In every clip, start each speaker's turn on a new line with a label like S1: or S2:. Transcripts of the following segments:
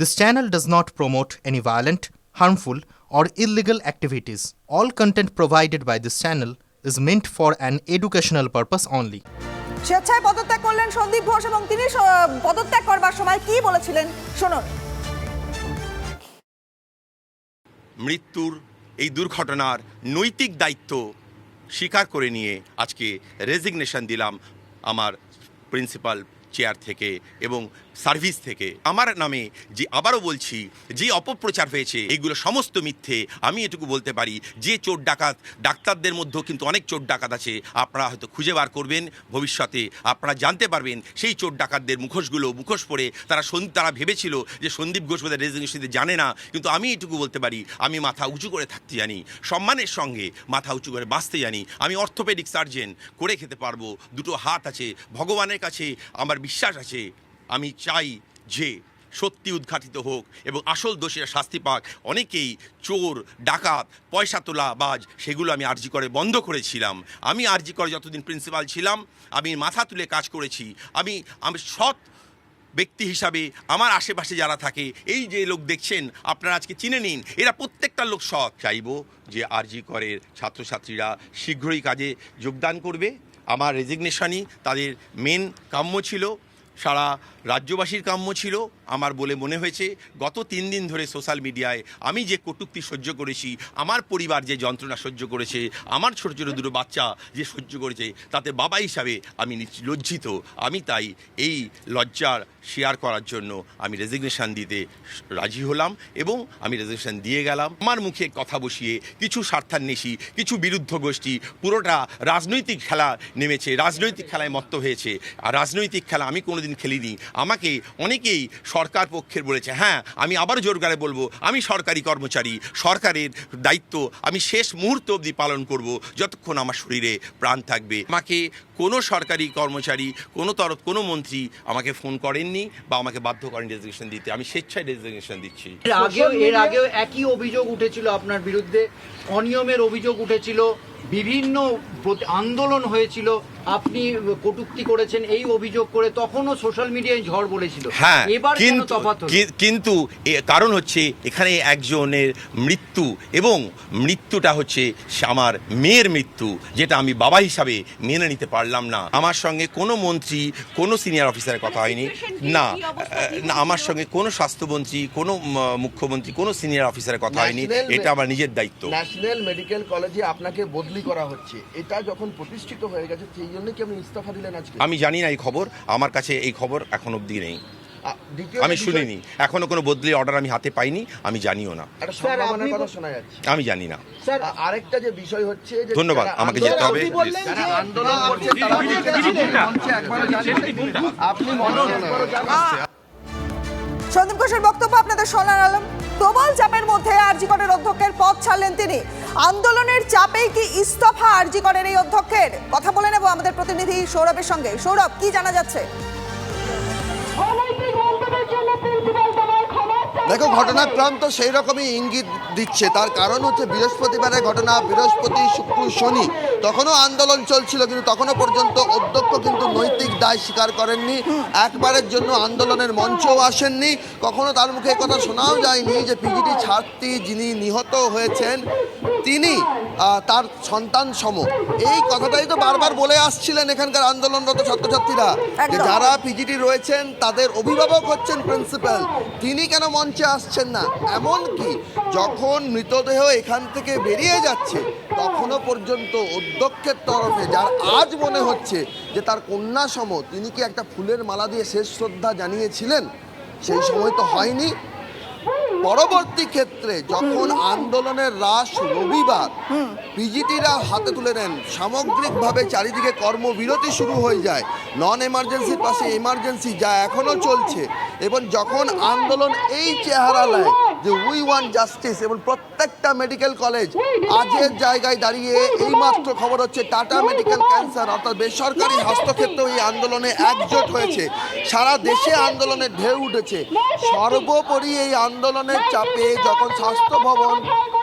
S1: This channel does not promote any violent, harmful, or illegal activities. All content provided by this channel is meant for an educational purpose only.
S2: স্বেচ্ছায় পদত্যাগ করলেন সন্দীপ ঘোষ এবং তিনি পদত্যাগ করবার সময় কি বলেছিলেন শুনুন
S3: মৃত্যুর এই দুর্ঘটনার নৈতিক দায়িত্ব স্বীকার করে নিয়ে আজকে রেজিগনেশন দিলাম আমার প্রিন্সিপাল চেয়ার থেকে এবং সার্ভিস থেকে। আমার নামে যে আবারও বলছি, যে অপপ্রচার হয়েছে, এইগুলো সমস্ত মিথ্যে। আমি এটুকু বলতে পারি, যে চোর ডাকাত, ডাক্তারদের মধ্যেও কিন্তু অনেক চোর ডাকাত আছে। আপনারা হয়তো খুঁজে বার করবেন ভবিষ্যতে। আপনারা জানতে পারবেন, সেই চোর ডাকাতদের মুখোশগুলো মুখোশ পরে তারা তারা ভেবেছিল যে সন্দীপ ঘোষ বোধহয় রেজিগনেশন জানে না। কিন্তু আমি এটুকু বলতে পারি, আমি মাথা উঁচু করে থাকতে জানি, সম্মানের সঙ্গে মাথা উঁচু করে বাঁচতে জানি। আমি অর্থোপেডিক সার্জেন করে খেতে পারব, দুটো হাত আছে, ভগবানের কাছে আমার বিশ্বাস আছে। আমি চাই যে সত্যি উদ্ঘাটিত হোক এবং আসল দোষীরা শাস্তি পাক। অনেকেই চোর, ডাকাত, পয়সা তোলা, বাজ, সেগুলো আমি আর্জি করে বন্ধ করেছিলাম। আমি আর্জি করে যতদিন প্রিন্সিপাল ছিলাম, আমি মাথা তুলে কাজ করেছি। আমি আমি সৎ ব্যক্তি হিসাবে আমার আশেপাশে যারা থাকে, এই যে লোক দেখছেন, আপনারা আজকে চিনে নিন, এরা প্রত্যেকটা লোক সৎ। চাইব যে আরজি করের ছাত্রছাত্রীরা শীঘ্রই কাজে যোগদান করবে। আমার রেজিগনেশনই তাদের মেন কাম্য ছিল। সারা রাজ্যবাসীর কাম্য ছিল। আমার বলে মনে হয়েছে, গত তিন দিন ধরে সোশ্যাল মিডিয়ায় আমি যে কটূক্তি সহ্য করেছি, আমার পরিবার যে যন্ত্রণা সহ্য করেছে, আমার ছোট ছোট দুটো বাচ্চা যে সহ্য করেছে, তাতে বাবা হিসাবে আমি লজ্জিত। আমি তাই এই লজ্জার শেয়ার করার জন্য আমি রেজিগনেশন দিতে রাজি হলাম এবং আমি রেজিগনেশন দিয়ে গেলাম। আমার মুখে কথা বসিয়ে কিছু স্বার্থান্বেষী, কিছু বিরুদ্ধ গোষ্ঠী পুরোটা রাজনৈতিক খেলা নেমেছে, রাজনৈতিক খেলায় মত্ত হয়েছে। আর রাজনৈতিক খেলা আমি কোনোদিন খেলিনি। আমাকে অনেকেই সরকার পক্ষের বলেছে। হ্যাঁ আমি আবার জোর করে বলব, আমি সরকারি কর্মচারী, সরকারের দায়িত্ব, আমি শেষ মুহূর্ত অবধি পালন করব, যতক্ষণ আমার শরীরে প্রাণ থাকবে। আমাকে কোনো সরকারি কর্মচারী কোনো তরফ কোনো মন্ত্রী আমাকে ফোন করেননি বা আমাকে বাধ্য করেন রেজিগনেশন দিতে। আমি স্বেচ্ছায় রেজিগনেশন দিচ্ছি।
S4: এর আগেও এর আগেও একই অভিযোগ উঠেছিল আপনার বিরুদ্ধে। অনিয়মের অভিযোগ উঠেছিল বিভিন্ন প্রতি- আন্দোলন হয়েছিল আপনি কটূক্তি করেছেন এই অভিযোগ করে তখনও সোশ্যাল মিডিয়ায় ঝড় বলেছিল।
S3: হ্যাঁ
S4: এবার
S3: কিন্তু কিন্তু এ- কারণ হচ্ছে এখানে একজনের মৃত্যু এবং মৃত্যুটা হচ্ছে সে আমার মেয়ের মৃত্যু যেটা আমি বাবা হিসাবে মেনে নিতে পারলাম না। আমার সঙ্গে কোনো মন্ত্রী কোনো সিনিয়র অফিসারের কথা হয়নি। না না আমার সঙ্গে কোনো স্বাস্থ্যমন্ত্রী কোনো মুখ্যমন্ত্রী কোনো সিনিয়র অফিসারের কথা হয়নি। এটা আমার নিজের দায়িত্ব।
S5: ন্যাশনাল মেডিকেল কলেজে আপনাকে বদলি করা হচ্ছে। এটা যখন প্রতিষ্ঠিত হয়ে গেছে সেই জন্য কি আপনি ইস্তফা দিলেন আজকে?
S3: আমি জানি না এই খবর। আমার কাছে এই খবর এখন অবধি নেই। আমি শুনিনি। এখনও কোনো বদলি অর্ডার আমি হাতে পাইনি আমি জানিও না। আমি জানি না।
S4: স্যার
S5: আরেকটা যে বিষয় হচ্ছে
S3: ধন্যবাদ, আমাকে যেতে হবে।
S2: সন্দীপ ঘোষের বক্তব্য আপনাদের শোনালাম প্রবল চাপের মধ্যে আরজিকরের অধ্যক্ষের পদ ছাড়লেন তিনি। আন্দোলনের চাপেই কি ইস্তফা আরজিকরের এই অধ্যক্ষের? কথা বলে নেব আমাদের প্রতিনিধি সৌরভের সঙ্গে। সৌরভ কি জানা যাচ্ছে?
S6: দেখো ঘটনাক্রম তো সেই রকমই ইঙ্গিত দিচ্ছে। তার কারণ হচ্ছে বৃহস্পতিবারের ঘটনা বৃহস্পতি শুক্র শনি। তখনও আন্দোলন চলছিল কিন্তু তখনও পর্যন্ত অধ্যক্ষ কিন্তু নৈতিক দায় স্বীকার করেননি। একবারের জন্য আন্দোলনের মঞ্চেও আসেননি। কখনো তার মুখে কথা শোনাও যায়নি যে পিজিটি ছাত্রী যিনি নিহত হয়েছেন তিনি তার সন্তান সম। এই কথাটাই তো বারবার বলে আসছিলেন এখানকার আন্দোলনরত ছাত্রছাত্রীরা। যারা পিজিটি রয়েছেন তাদের অভিভাবক হচ্ছেন প্রিন্সিপাল। তিনি কেন মঞ্চে আসছেন না। এমনকি যখন মৃতদেহ এখান থেকে বেরিয়ে যাচ্ছে, তখনও পর্যন্ত অধ্যক্ষের তরফে, যার আজ মনে হচ্ছে যে তার কন্যা সম তিনি কি একটা ফুলের মালা দিয়ে শেষ শ্রদ্ধা জানিয়েছিলেন? সেই সময় তো হয়নি। পরবর্তী ক্ষেত্রে যখন আন্দোলনের রাস রবিবার পিজিটিরা হাতে তুলে নেন। সামগ্রিকভাবে চারিদিকে কর্মবিরতি শুরু হয়ে যায়। নন এমার্জেন্সির পাশে এমার্জেন্সি যা এখনও চলছে। এবং যখন আন্দোলন এই চেহারা নেয় যে উই ওয়ান জাস্টিস এবং প্রত্যেকটা মেডিকেল কলেজ আজের জায়গায় দাঁড়িয়ে এইমাত্র খবর হচ্ছে টাটা মেডিকেল ক্যান্সার অর্থাৎ বেসরকারি হস্তক্ষেত্র এই আন্দোলনে একজোট হয়েছে। সারা দেশে আন্দোলনের ঢেউ উঠেছে। সর্বোপরি এই আন্দোলনের চাপে যখন স্বাস্থ্য ভবন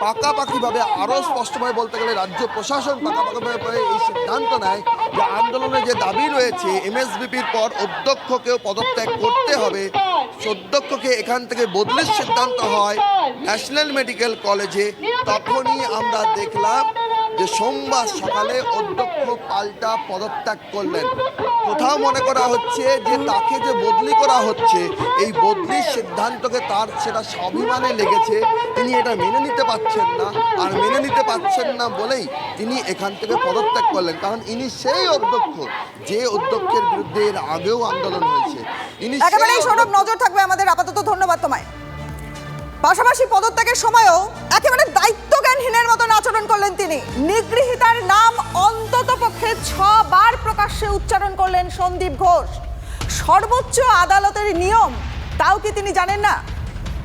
S6: পাকাপাকিভাবে আরও স্পষ্টভাবে বলতে গেলে রাজ্য প্রশাসন পাকাপাকিভাবে এই সিদ্ধান্ত নেয় যে আন্দোলনে যে দাবি রয়েছে এমএসবিপির পর অধ্যক্ষকেও পদত্যাগ করতে হবে। অধ্যক্ষকে এখান থেকে বদলির সিদ্ধান্ত হয় ন্যাশনাল মেডিকেল কলেজে। তখনই আমরা দেখলাম যে সোমবার সকালে অধ্যক্ষ পাল্টা পদত্যাগ করলেন। কোথাও মনে করা হচ্ছে যে তাকে যে বদলি করা হচ্ছে এই বদলির সিদ্ধান্তকে তার সেটা স্বাভিমানে লেগেছে তিনি এটা মেনে নিতে পারছেন না আর মেনে নিতে পারছেন না বলেই তিনি এখান থেকে পদত্যাগ করলেন। কারণ ইনি সেই অধ্যক্ষ যে অধ্যক্ষের বিরুদ্ধে এর আগেও আন্দোলন হয়েছে। ইনি
S2: একেবারেই সৌরভ নজর থাকবে আমাদের আপাতত ধন্যবাদ তোমায়। পাশাপাশি পদত্যাগের সময়ও একেবারে দায়িত্বজ্ঞানহীনের মতন আচরণ করলেন তিনি। নিগৃহীতার নাম অন্তত পক্ষে ছবার প্রকাশ্যে উচ্চারণ করলেন সন্দীপ ঘোষ। সর্বোচ্চ আদালতের নিয়ম তাও কি তিনি জানেন না?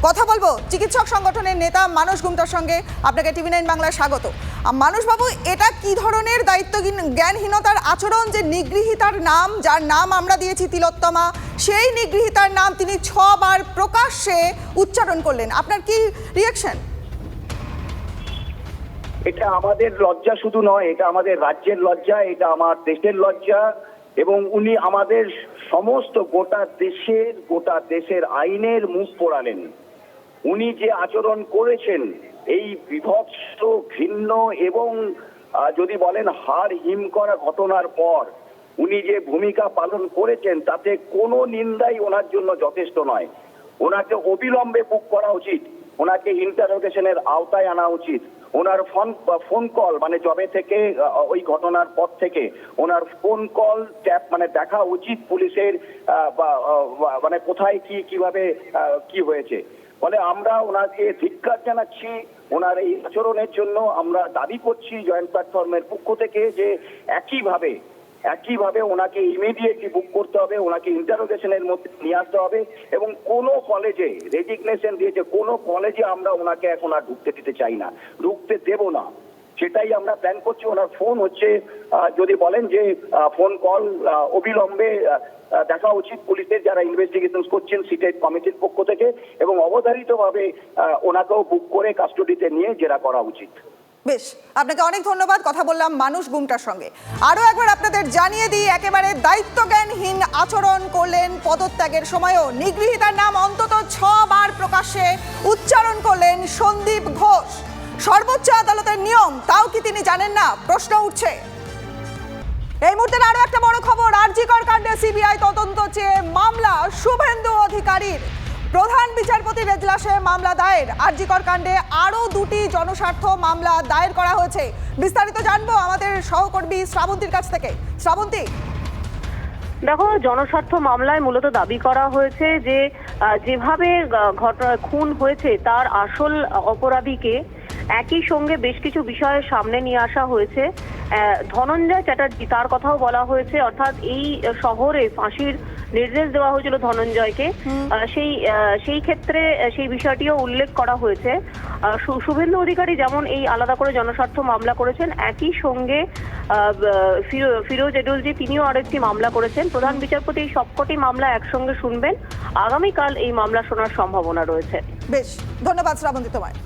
S2: কথা বলব চিকিৎসক সংগঠনের নেতা মানস গুমটার সঙ্গে। আপনাকে টিভি নাইন বাংলায় স্বাগত। আহ, মানসবাবু এটা কি ধরনের দায়িত্ব জ্ঞানহীনতার আচরণ যে নিগৃহীতার নাম যার নাম আমরা দিয়েছি তিলোত্তমা সেই নিগৃহীতার নাম তিনি ছবার প্রকাশ্যে উচ্চারণ করলেন। আপনার কি রিয়াকশন
S7: এটা আমাদের লজ্জা শুধু নয়, এটা আমাদের রাজ্যের লজ্জা, এটা আমার দেশের লজ্জা, এবং উনি আমাদের সমস্ত গোটা দেশের গোটা দেশের আইনের মুখ পোড়ালেন। উনি যে আচরণ করেছেন, এই বিভৎস, ঘৃণ্য এবং যদি বলেন হাড় হিম করা ঘটনার পর, উনি যে ভূমিকা পালন করেছেন, তাতে কোনো নিন্দাই ওনার জন্য যথেষ্ট নয়। ওনাকে অবিলম্বে বুক করা উচিত, ওনাকে ইন্টারোগেশনের আওতায় আনা উচিত। ওনার ফোন ফোন কল মানে জবে থেকে ওই ঘটনার পর থেকে ওনার ফোন কল, ট্যাপ মানে দেখা উচিত পুলিশের মানে কোথায় কি, কীভাবে কি হয়েছে। ফলে আমরা ওনাকে ধিক্কার জানাচ্ছি, ওনার এই আচরণের জন্য আমরা দাবি করছি জয়েন্ট প্ল্যাটফর্মের পক্ষ থেকে যে একইভাবে একইভাবে ওনাকে ইমিডিয়েটলি বুক করতে হবে, ওনাকে ইন্টারোগেশনের মধ্যে নিয়ে আসতে হবে এবং কোনো কলেজে রেজিগনেশন দিয়েছে, কোনো কলেজে আমরা ওনাকে এখন আর ঢুকতে দিতে চাই না, ঢুকতে দেব না। সেটাই আমরা প্ল্যান করছি। ওনার ফোন হচ্ছে যদি বলেন যে ফোন কল অবিলম্বে দেখা উচিত পুলিশের যারা ইনভেস্টিগেশন করছেন সিটের কমিটির পক্ষ থেকে এবং অবধারিতভাবে ওনাকেও বুক করে কাস্টডিতে নিয়ে জেরা করা উচিত।
S2: বেশ, আপনাকে অনেক ধন্যবাদ, কথা বললাম মানুষ গুমটার সঙ্গে। আরও একবার আপনাদের জানিয়ে দিই, একেবারে দায়িত্বজ্ঞানহীন আচরণ করলেন পদত্যাগের সময়ও নিগৃহীতার নাম অন্তত ছবার প্রকাশ্যে উচ্চারণ করলেন সন্দীপ ঘোষ। সর্বোচ্চ আদালতের নিয়ম, তাও কি তিনি জানেন না? প্রশ্ন উঠছে। এই মুহূর্তে আরও একটা বড় খবর, আরজিকর কাণ্ডে সিবিআই তদন্ত চেয়ে মামলা, শুভেন্দু অধিকারীর। প্রধান বিচারপতির এজলাসে মামলা দায়ের। আরজিকর কাণ্ডে আরও দুটি জনস্বার্থ মামলা দায়ের করা হয়েছে। বিস্তারিত জানব আমাদের সহকর্মী শ্রাবন্তীর কাছ থেকে। শ্রাবন্তী?
S8: দেখো, জনস্বার্থ মামলায় মূলত দাবি করা হয়েছে যে যেভাবে ঘটনা, খুন হয়েছে, তার আসল অপরাধীকে একই সঙ্গে বেশ কিছু বিষয়ের সামনে নিয়ে আসা হয়েছে। ধনঞ্জয় চ্যাটার্জি, তার কথাও বলা হয়েছে, অর্থাৎ এই শহরে ফাঁসির নির্দেশ দেওয়া হয়েছিল ধনঞ্জয়কে। সেই সেই ক্ষেত্রে সেই বিষয়টিও উল্লেখ করা হয়েছে। শুভেন্দু অধিকারী যেমন এই আলাদা করে জনস্বার্থ মামলা করেছেন একই সঙ্গে ফিরোজ এডুলজি তিনিও আরেকটি মামলা করেছেন। প্রধান বিচারপতি এই সবকটি মামলা একসঙ্গে শুনবেন। আগামীকাল এই মামলা শোনার সম্ভাবনা রয়েছে।
S2: বেশ ধন্যবাদ শ্রাবন্তী তোমায়।